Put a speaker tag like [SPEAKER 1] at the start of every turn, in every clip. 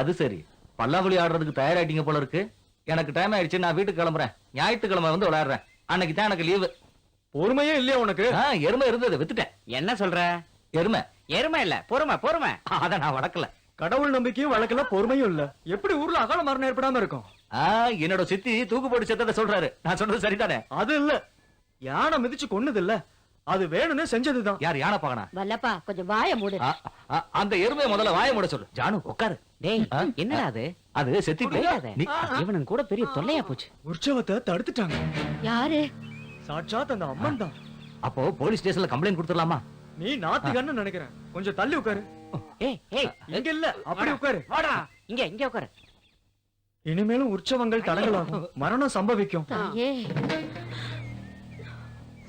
[SPEAKER 1] அது சரி. பல்லாங்குழி ஆடுறதுக்கு தயாராயிட்டீங்க போல இருக்கு. எனக்கு டைம் ஆயிடுச்சு நான் வீட்டுக்கு கிளம்புறேன். ஞாயிற்றுக்கிழமை வந்து விளையாடுறேன். அன்னைக்கு தான் எனக்கு லீவு
[SPEAKER 2] பொறுமையே இல்லையா உனக்கு?
[SPEAKER 1] எருமை இருந்தது வித்துட்டேன்.
[SPEAKER 3] என்ன சொல்ற?
[SPEAKER 1] எருமை.
[SPEAKER 3] எருமை இல்ல பொறுமை பொறுமை.
[SPEAKER 1] அத நான் வளர்க்கல.
[SPEAKER 2] கடவுள் நம்பிக்கையும் வழக்கல பொறுமையும் இல்ல. எப்படி ஊர்ல அகால மரணம் ஏற்படாம இருக்கும்?
[SPEAKER 1] என்னோட சித்தி தூக்கு போட்டு செத்ததை சொல்றாரு. நான் சொல்றது சரிதானே?
[SPEAKER 2] அது இல்ல. யானை மிதிச்சு கொன்னது இல்ல. அது வேணும்னு செஞ்சதுதான்.
[SPEAKER 1] யார் யானை பாக்கனா
[SPEAKER 4] வல்லப்பா கொஞ்சம் வாய மூடு.
[SPEAKER 1] அந்த எருமையை முதல்ல வாய மூட சொல்லு. ஜானு உட்காரு.
[SPEAKER 3] டேய்? என்னடா அது?
[SPEAKER 1] அது செத்தி
[SPEAKER 3] கூட பெரிய தொல்லையா போச்சு.
[SPEAKER 2] உற்சவத்தை தடுத்துட்டாங்க.
[SPEAKER 4] யாரு?
[SPEAKER 2] சாட்சாத் அந்த அம்மன் தான்.
[SPEAKER 1] அப்போ போலீஸ் ஸ்டேஷன்ல கம்ப்ளைண்ட் கொடுத்துடலாமா?
[SPEAKER 2] நீ நாத்திகன்னு நினைக்கிறேன். கொஞ்சம் தள்ளி உட்காரு.
[SPEAKER 3] ஏய் ஏய்
[SPEAKER 2] இங்க இல்ல? அப்படி உட்காரு.
[SPEAKER 3] வாடா. இங்க இங்க உட்காரு.
[SPEAKER 2] இனிமேலும் உற்சவங்கள் தடங்களாகும். மரணம் சம்பவிக்கும்.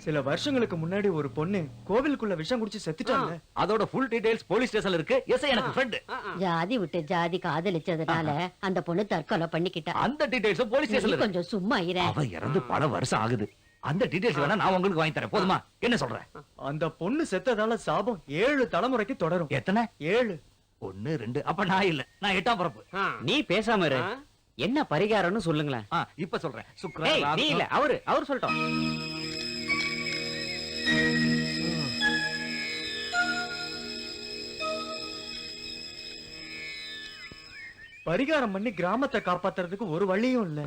[SPEAKER 2] சில வருஷங்களுக்கு முன்னாடி ஒரு பொண்ணு கோவிலுக்குள்ள விஷம் குடிச்சு செத்துட்டாங்க.
[SPEAKER 1] அதோட ஃபுல் டீடைல்ஸ் போலீஸ் ஸ்டேஷன்ல இருக்கு. எஸ் எனக்கு ஃப்ரெண்ட்
[SPEAKER 4] ஜாதி விட்டு ஜாதி காதலிச்சதுனால அந்த பொண்ணு தற்கொலை பண்ணிக்கிட்டா
[SPEAKER 1] அந்த டீடைல்ஸ் போலீஸ் ஸ்டேஷன்ல இருக்கு.
[SPEAKER 4] கொஞ்சம் சும்மா இரு.
[SPEAKER 1] அவ இறந்து பல வருஷம் ஆகுது. அந்த டீடைல்ஸ் வேணா நான் உங்களுக்கு வாங்கி தரேன். போதுமா? என்ன சொல்ற?
[SPEAKER 2] அந்த பொண்ணு செத்ததால சாபம் ஏழு தலைமுறைக்கு தொடரும்.
[SPEAKER 1] எத்தனை?
[SPEAKER 2] ஏழு.
[SPEAKER 1] ஒண்ணு ரெண்டு. அப்ப நான் இல்ல. நான் எட்டாம் பிறப்பு.
[SPEAKER 3] நீ பேசாம இரு. என்ன பரிகாரம்னு சொல்லுங்களேன்.
[SPEAKER 1] இப்ப சொல்றேன். சுக்ரன்
[SPEAKER 3] நீ இல்ல அவரு அவர் சொல்லட்டும்.
[SPEAKER 2] பரிகாரம் பண்ணி கிராமத்தை காப்பாத்துறதுக்கு ஒரு வழியும் இல்ல.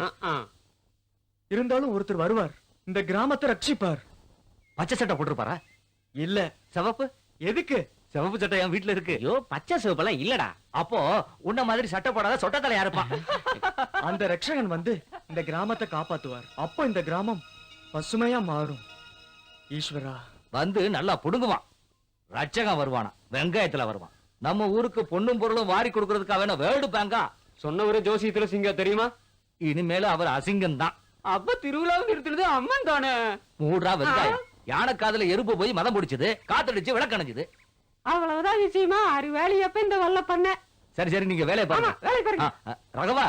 [SPEAKER 2] இருந்தாலும் ஒருத்தர் வருவார். இந்த கிராமத்தை ரட்சிப்பார்.
[SPEAKER 1] பச்சை சட்டை போட்டிருப்பாரா?
[SPEAKER 2] இல்ல.
[SPEAKER 1] சிவப்பு?
[SPEAKER 2] எதுக்கு?
[SPEAKER 1] சிவப்பு சட்டை என் வீட்டுல இருக்கு.
[SPEAKER 3] ஐயோ பச்சை சிவப்பெல்லாம் இல்லடா.
[SPEAKER 1] அப்போ உன்ன மாதிரி சட்டை போடாத சொட்ட தலையா இருப்பான்
[SPEAKER 2] அந்த ரட்சகன் வந்து இந்த கிராமத்தை காப்பாத்துவார். அப்போ இந்த கிராமம் பசுமையா மாறும். ஈஸ்வரா.
[SPEAKER 1] வந்து நல்லா புடுங்குவான். ரட்சகம் வருவானா? வெங்காயத்துல வருவான். நம்ம ஊருக்கு பொண்ணும் பொருளும் வாரி கொடுக்கறதுக்காக வேணும் வேர்டு பேங்கா.
[SPEAKER 5] சொன்னவரே ஜோசியத்துல சிங்க தெரியுமா?
[SPEAKER 1] இனிமேல அவர் அசிங்கம் தான்.
[SPEAKER 5] அப்ப திருவிழாவை நிறுத்துறது அம்மன் தானே?
[SPEAKER 1] மூடுறா வெங்காயம். யானை காதுல எறும்பு போய் மதம் பிடிச்சது காத்தடிச்சு விளக்கணைஞ்சது.
[SPEAKER 5] அவ்வளவுதான் விஷயமா. ஆறு வேலையப்ப இந்த வல்ல பண்ண?
[SPEAKER 1] சரி சரி நீங்க வேலையை பாருங்க.
[SPEAKER 5] வேலையை பாருங்க.
[SPEAKER 1] ரகவா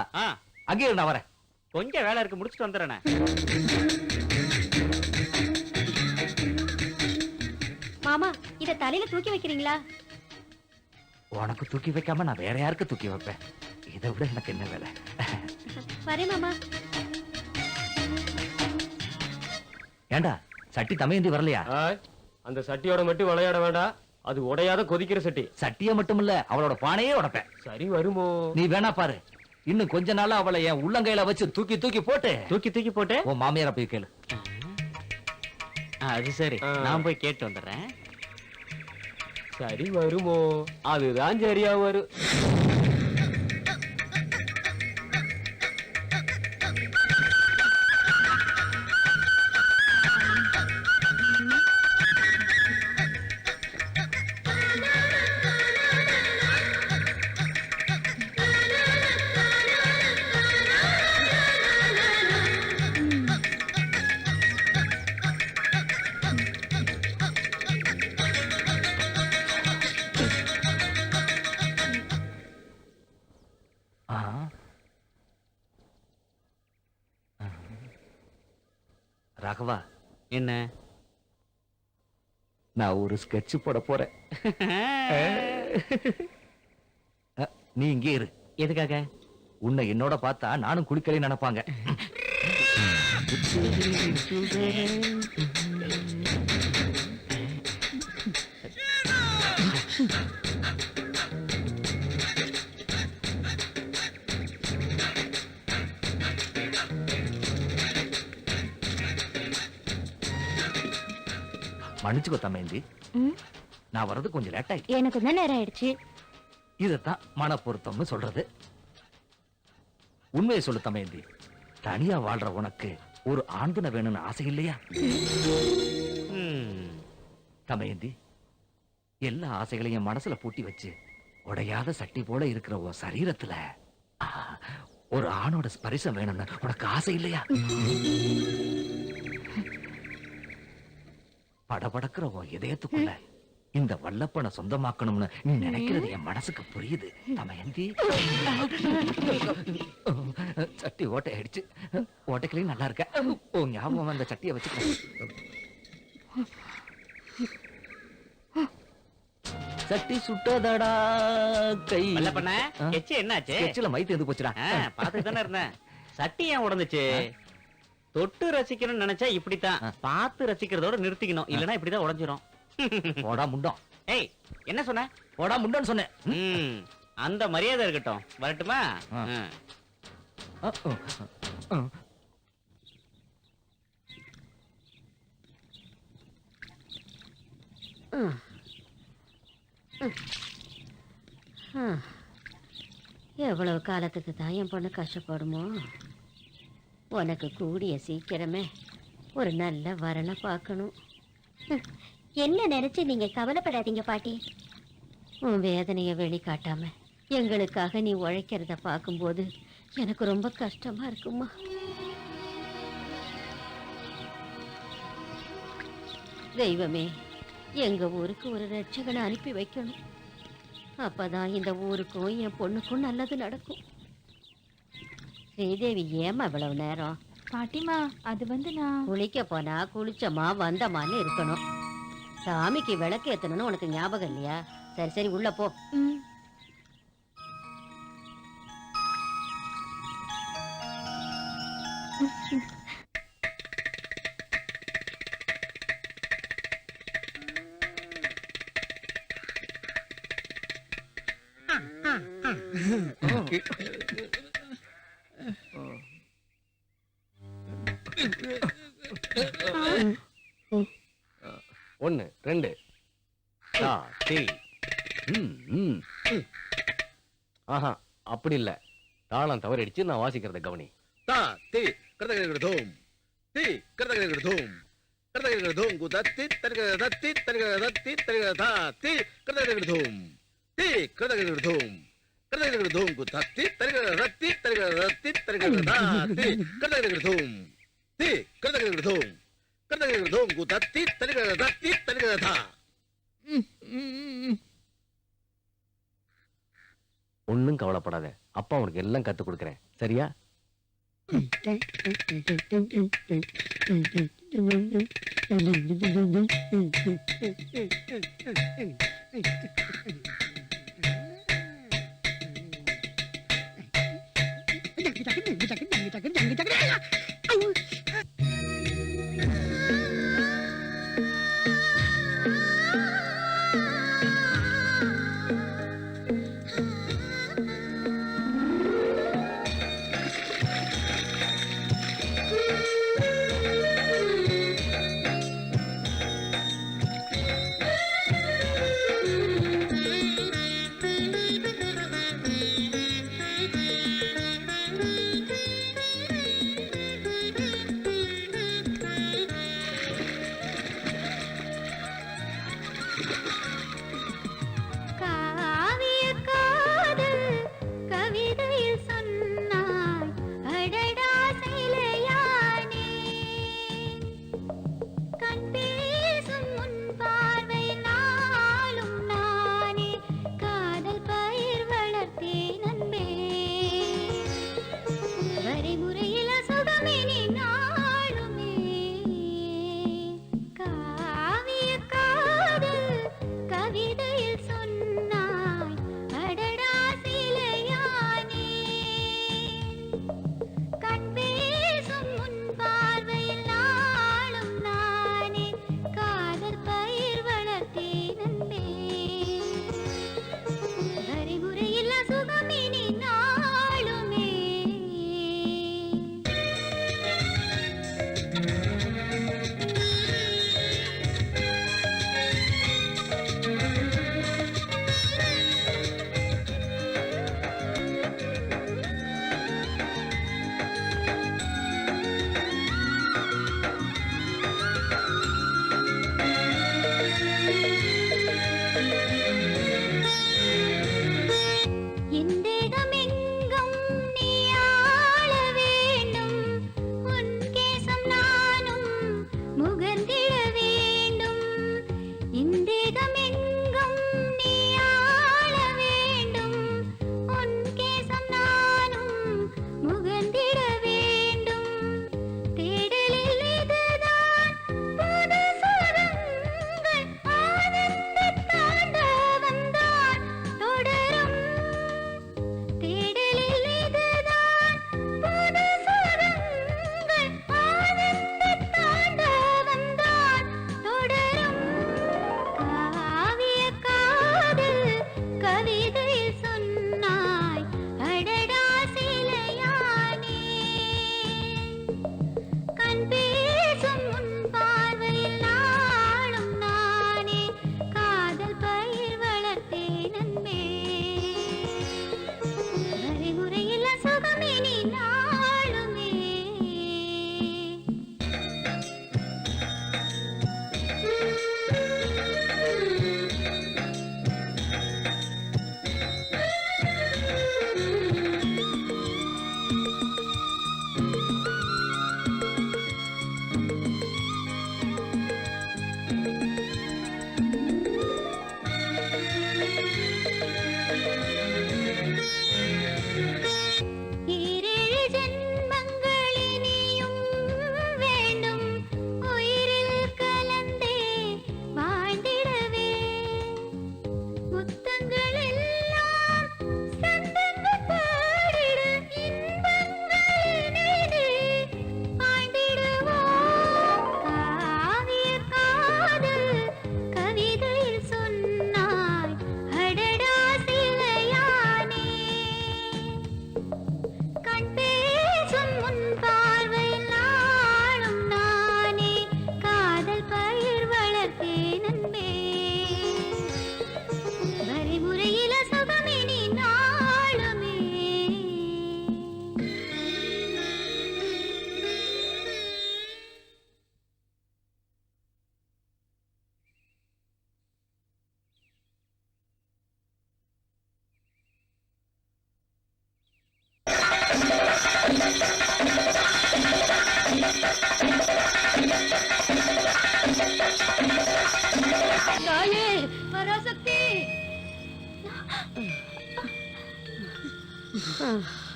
[SPEAKER 1] அங்கே நான் வரேன்.
[SPEAKER 3] கொஞ்சம் வேலை இருக்கு முடிச்சுட்டு வந்துடுறேன்.
[SPEAKER 4] மாமா இத தலையில தூக்கி வைக்கிறீங்களா?
[SPEAKER 1] உனக்கு தூக்கி வைக்காம நான் வேற யாருக்கு தூக்கி வைப்பேன்? இதை விட எனக்கு என்ன வேலை?
[SPEAKER 4] வரேன் மாமா.
[SPEAKER 1] ஏண்டா சட்டி தமையந்தி வரலையா?
[SPEAKER 5] அந்த சட்டியோட மட்டும் விளையாட வேண்டாம் அது உடையாத கொதிக்கிற சட்டி.
[SPEAKER 1] சட்டிய மட்டும் இல்ல அவளோட பானையே உடைப்பேன்.
[SPEAKER 5] சரி வருமோ?
[SPEAKER 1] நீ வேணா பாரு. இன்னும் கொஞ்ச நாளா அவளை என் உள்ளங்கையில வச்சு தூக்கி தூக்கி போட்டு.
[SPEAKER 3] தூக்கி தூக்கி போட்டு?
[SPEAKER 1] உன் மாமியார போய் கேளு.
[SPEAKER 3] ஆ, அது சரி. நான் போய் கேட்டு வந்துடுறேன்.
[SPEAKER 5] சரி வருமோ? அதுதான் சரியா வரும்.
[SPEAKER 1] ராகவா
[SPEAKER 3] என்ன?
[SPEAKER 1] நான் ஒரு ஸ்கெட்ச் போட போறேன். நீ இங்கே இரு.
[SPEAKER 3] எதுக்காக?
[SPEAKER 1] உன்னை என்னோட பார்த்தா நானும் குளிக்கலை நினைப்பாங்க. மன்னிச்சுக்கோ தமேந்தி நான் வர்றது கொஞ்சம் லேட் ஆயிடுச்சு.
[SPEAKER 4] எனக்கு தான் நேரம் ஆயிடுச்சு.
[SPEAKER 1] இதத்தான் மன பொருத்தம்னு சொல்றது. உண்மையை சொல்லு தமேந்தி தனியா வாழ்ற உனக்கு ஒரு ஆண்துணை வேணும்னு ஆசை இல்லையா?
[SPEAKER 3] ம்.
[SPEAKER 1] தமயந்தி எல்லா ஆசைகளையும் மனசுல பூட்டி வச்சு உடையாத சட்டி போல இருக்கிற உன் சரீரத்துல ஆ, ஒரு ஆணோட ஸ்பரிசம் வேணும்னு உனக்கு ஆசை இல்லையா? படபடக்கிற உன் இதயத்துக்குள்ள. இந்த வல்லப்பனை சொந்தமாக்கணும்னு நீ நினைக்கிறது என் மனசுக்கு புரியுது. தமயந்தி சட்டி ஓட்டை ஆயிடுச்சு ஓட்டைக்களையும் நல்லா இருக்க. உன் ஞாபகம் அந்த சட்டியை வச்சுக்க. சட்டி சுட்டதடா கை.
[SPEAKER 3] பண்ண
[SPEAKER 1] ஆ?
[SPEAKER 3] கெச்சு என்னாச்சு?
[SPEAKER 1] ஸ்கெட்ச்ல மை தேர்ந்து போச்சுடா.
[SPEAKER 3] பார்த்து தானே இருந்தேன். சட்டி ஏன் உடந்துச்சு தொட்டு ரசிக்கணும்னு நினைச்சா இப்படித்தான். பார்த்து ரசிக்கிறதோட நிறுத்திக்கணும். இல்லனா இப்படிதான் உடைஞ்சிரும்.
[SPEAKER 1] போடா முண்டம்.
[SPEAKER 3] ஏய் என்ன சொன்ன?
[SPEAKER 1] போடா முண்டம்னு சொன்னேன்.
[SPEAKER 3] ம், அந்த மரியாதை இருக்கட்டும். வரட்டுமா.
[SPEAKER 4] எவ்வளவு காலத்துக்கு தான் என் பொண்ணு கஷ்டப்படுமோ? உனக்கு கூடிய சீக்கிரமே ஒரு நல்ல வரனை பார்க்கணும். என்ன நினைச்சு நீங்க கவலைப்படாதீங்க பாட்டி. உன் வேதனையை வெளிக்காட்டாம எங்களுக்காக நீ உழைக்கிறத பார்க்கும்போது எனக்கு ரொம்ப கஷ்டமா இருக்குமா? தெய்வமே எங்க ஊருக்கு ஒரு ரட்சகனை அனுப்பி வைக்கணும். அப்பதான் இந்த ஊருக்கும் என் பொண்ணுக்கும் நல்லது நடக்கும். ஸ்ரீதேவி ஏமா இவ்வளவு நேரம்?
[SPEAKER 6] பாட்டிமா அது வந்து நான்
[SPEAKER 4] குளிக்க போனா குளிச்சமா வந்தமான்னு இருக்கணும். சாமிக்கு விளக்கு ஏத்தணும்னு உனக்கு ஞாபகம் இல்லையா? சரி சரி உள்ள போ.
[SPEAKER 5] ஒன்னு ரெண்டு. ஆஹா அப்படி இல்ல. தாளம் தவறடிச்சு நான் வாசிக்கிறத கவனி.
[SPEAKER 7] தா தி கிருதகிருதோம் தி கிருதகிருதோம் கிருதகிருதோம் குதத்தி தரிகதத்தி தரிகதத்தி தரிகதா தி கிருதகிருதோம் தி கிருதகிருதோம் கிருதகிருதோம் குதத்தி தரிகதத்தி தரிகதத்தி தரிகதா தி கிருதகிருதோம் தி கிருதகிருதோம் கண்ணகிரதோங்கு தத்தி தனிகத தத்தி தனிகதா
[SPEAKER 5] ஒன்னும் கவலைப்படாத. அப்பா உனக்கு எல்லாம் கத்து கொடுக்குறேன். சரியா?
[SPEAKER 6] டக்கு டக்கு டக்கு டக்கு டக்கு டக்கு டக்கு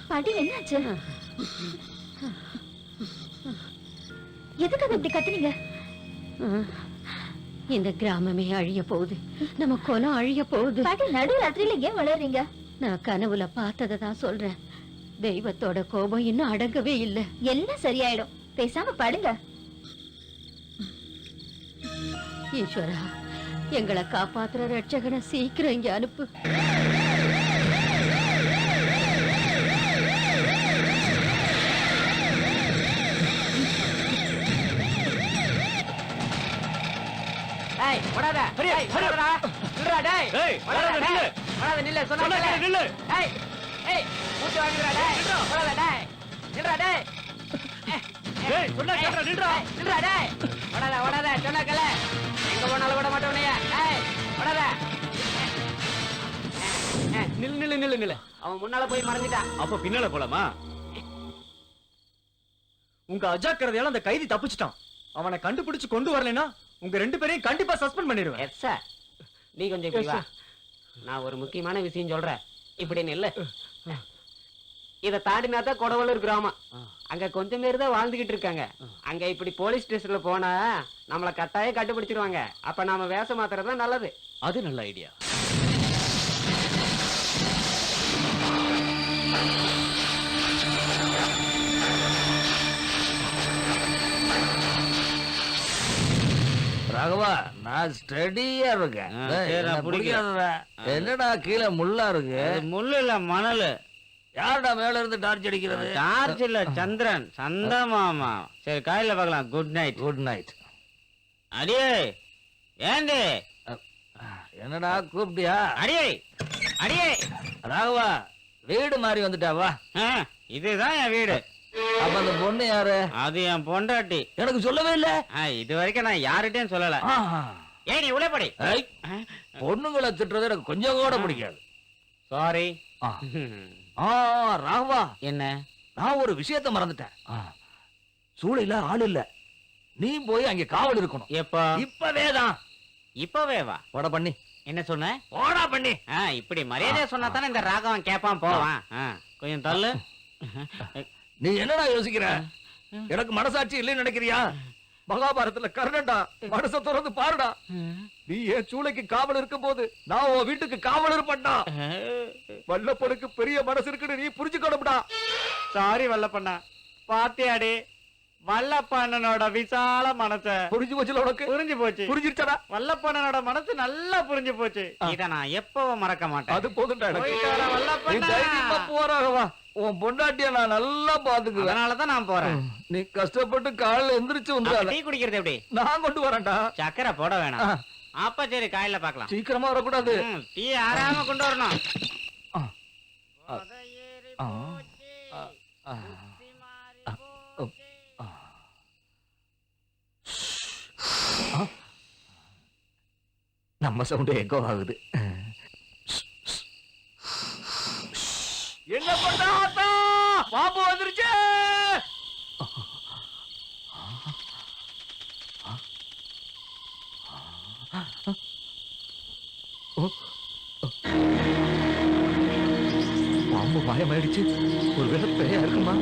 [SPEAKER 6] பாட்டி என்னாச்சு? எதுக்காக இப்படி கத்துனீங்க?
[SPEAKER 4] இந்த கிராமமே அழிய போகுது. நம்ம குலம் அழிய போகுது.
[SPEAKER 6] பாட்டி நடு ராத்திரியில ஏன் வளர்றீங்க?
[SPEAKER 4] நான் கனவுல பார்த்ததை தான் சொல்றேன். தெய்வத்தோட கோபம் இன்னும் அடங்கவே இல்லை.
[SPEAKER 6] எல்லாம் சரியாயிடும். பேசாம படுங்க.
[SPEAKER 4] ஈஸ்வரா எங்களை காப்பாத்துற ரட்சகனை சீக்கிரம் இங்க அனுப்பு.
[SPEAKER 3] டேய் ஓடாதடா நில்றா டேய்.
[SPEAKER 5] ஏய்,
[SPEAKER 3] ஓடாத, நில்லு.
[SPEAKER 5] நில்லு.
[SPEAKER 3] சொன்னா கேளு.
[SPEAKER 5] நில்லு.
[SPEAKER 3] டேய் ஏய் மூச்சு வாங்குறா டேய். ஓடாத டேய். நில்றா டேய்.
[SPEAKER 5] ஏய், சொன்னா கேளுடா, நில்றா.
[SPEAKER 3] டேய், நில்றா டேய். ஓடாத ஓடாத சொன்னா கேளு. எங்க போனாலும் விட மாட்டேன் உன்னைய. டேய் ஓடாத ஏய், நில்லு நில்லு நில்லு நில்லு. அவன் முன்னால போய் மறைஞ்சிட்டான்.
[SPEAKER 5] அப்ப பின்னால போலாமா?
[SPEAKER 2] உங்க அஜாக்கிரதையால அந்த கைதி தப்பிச்சிட்டான். அவனை கண்டுபிடிச்சு கொண்டு வரலைன்னா உங்க ரெண்டு பேரையும் கண்டிப்பா சஸ்பெண்ட் பண்ணிடுவேன்.
[SPEAKER 3] எஸ் சார் நீ கொஞ்சம் இப்படி வா. நான் ஒரு முக்கியமான விஷயம் சொல்றேன். இப்படி நில்லு. இத தாண்டினா தான் கொடவலூர் கிராமம். அங்க கொஞ்சம் பேர் தான் வாழ்ந்துகிட்டு இருக்காங்க. அங்க இப்படி போலீஸ் ஸ்டேஷன்ல போனா நம்மள கட்டாயம் கண்டுபிடிச்சிருவாங்க. அப்ப நாம வேஷம் மாத்துறது தான் நல்லது.
[SPEAKER 5] அது நல்ல ஐடியா
[SPEAKER 1] ராகவா நான் ஸ்டடியா இருக்கேன்.
[SPEAKER 3] ஆ, சரி, நான் பிடிக்கிறேன்.
[SPEAKER 1] பிடிக்காதடா. என்னடா கீழே முள்ளா இருக்கு?
[SPEAKER 3] முள்ளு இல்ல மணல்.
[SPEAKER 1] யாருடா மேல இருந்து டார்ச் அடிக்கிறது?
[SPEAKER 3] டார்ச் இல்ல சந்திரன். சந்த மாமா. சரி காலையில பார்க்கலாம். குட் நைட்
[SPEAKER 1] குட் நைட்
[SPEAKER 3] அடியே ஏண்டி?
[SPEAKER 1] என்னடா கூப்பிட்டியா?
[SPEAKER 3] அடியே அடியே.
[SPEAKER 1] ராகவா வீடு மாறி வந்துட்டா வா.
[SPEAKER 3] இதுதான் என் வீடு.
[SPEAKER 1] அப்ப அந்த பொண்ணு யாரு?
[SPEAKER 3] அது என் பொண்டாட்டி.
[SPEAKER 1] எனக்கு சொல்லவே இல்ல.
[SPEAKER 3] இது வரைக்கும் நான் யார்கிட்டயும் சொல்லல. நீ உள்ள படி.
[SPEAKER 1] பொண்ணுங்களை திட்டுறது எனக்கு கொஞ்சம் கூட பிடிக்காது.
[SPEAKER 3] சாரி
[SPEAKER 1] ராகவா.
[SPEAKER 3] என்ன?
[SPEAKER 1] நான் ஒரு விஷயத்த மறந்துட்டேன். சூளையில ஆள் இல்ல. நீ போய் அங்க காவல் இருக்கணும்.
[SPEAKER 3] எப்போ?
[SPEAKER 1] இப்பவே தான்.
[SPEAKER 3] இப்பவே வா.
[SPEAKER 1] போட பண்ணி.
[SPEAKER 3] என்ன சொன்ன?
[SPEAKER 1] போடா பண்ணி.
[SPEAKER 3] இப்படி மரியாதையா சொன்னா தானே இந்த ராகவன் கேட்பான் போவான். கொஞ்சம் தள்ளு.
[SPEAKER 1] நீ என்னடா யோசிக்கிற? எனக்கு மனசாட்சி இல்லைன்னு நினைக்கிறியா? மகாபாரதத்துல கர்ணன்டா மனச திறந்து பாருடா. நீ என் சூளைக்கு காவல் இருக்கும் போது நான் உன் வீட்டுக்கு காவல் இருப்பேன்டா. வல்லப்பனுக்கு பெரிய மனசு இருக்குன்னு நீ புரிஞ்சுக்கணும்டா.
[SPEAKER 3] சாரி வல்லப்பண்ணா. பாத்தியாடே வல்லப்பண்ணனோட விசால மனச
[SPEAKER 1] புரிஞ்சு போச்சுல உனக்கு?
[SPEAKER 3] புரிஞ்சு போச்சு.
[SPEAKER 1] புரிஞ்சிருச்சடா?
[SPEAKER 3] வல்லப்பண்ணனோட மனசு நல்லா புரிஞ்சு போச்சு. இத நான் எப்பவும் மறக்க மாட்டேன்.
[SPEAKER 1] அது போதும்டா போறாகவா. உன் பொண்டாட்டிய நான் நல்லா பாத்துக்குவேன்.
[SPEAKER 3] அதனாலதான் நான் போறேன்.
[SPEAKER 1] நீ கஷ்டப்பட்டு காலையில எந்திரிச்சு வந்துடாத
[SPEAKER 3] டீ குடிக்கிறது எப்படி?
[SPEAKER 1] நான் கொண்டு வரேன்டா.
[SPEAKER 3] சக்கரை போட வேணாம். அப்ப சரி காலையில பாக்கலாம்
[SPEAKER 1] சீக்கிரமா வரக்கூடாது.
[SPEAKER 3] டீ ஆறாம கொண்டு வரணும்
[SPEAKER 1] ஆ. ஆ. ஆ. ஆ. ஆ. ஆ. ஆ. நம்ம சவுண்ட் எக்கோ ஆகுது. என்ன பண்ணா ஆத்தா? பாம்பு வந்துருச்சு! பாம்பு மாயமாயிடுச்சு. ஒருவேளை பேயா இருக்குமா?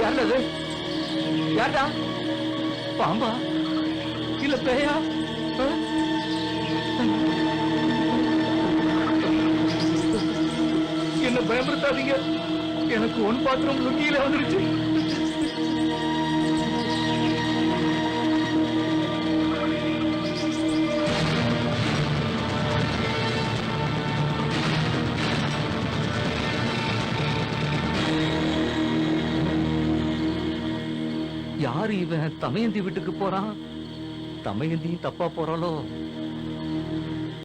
[SPEAKER 1] யாருது யாருடா? பாம்பா? இல்ல பேயா ஆ? என்ன பயமுறுத்தாதீங்க. எனக்கு ஒன் பாத்திரம் லுங்கியில வந்துருச்சு. யாரு இவன் தமயந்தி வீட்டுக்கு போறான்? தமயந்தி தப்பா போறாளோ?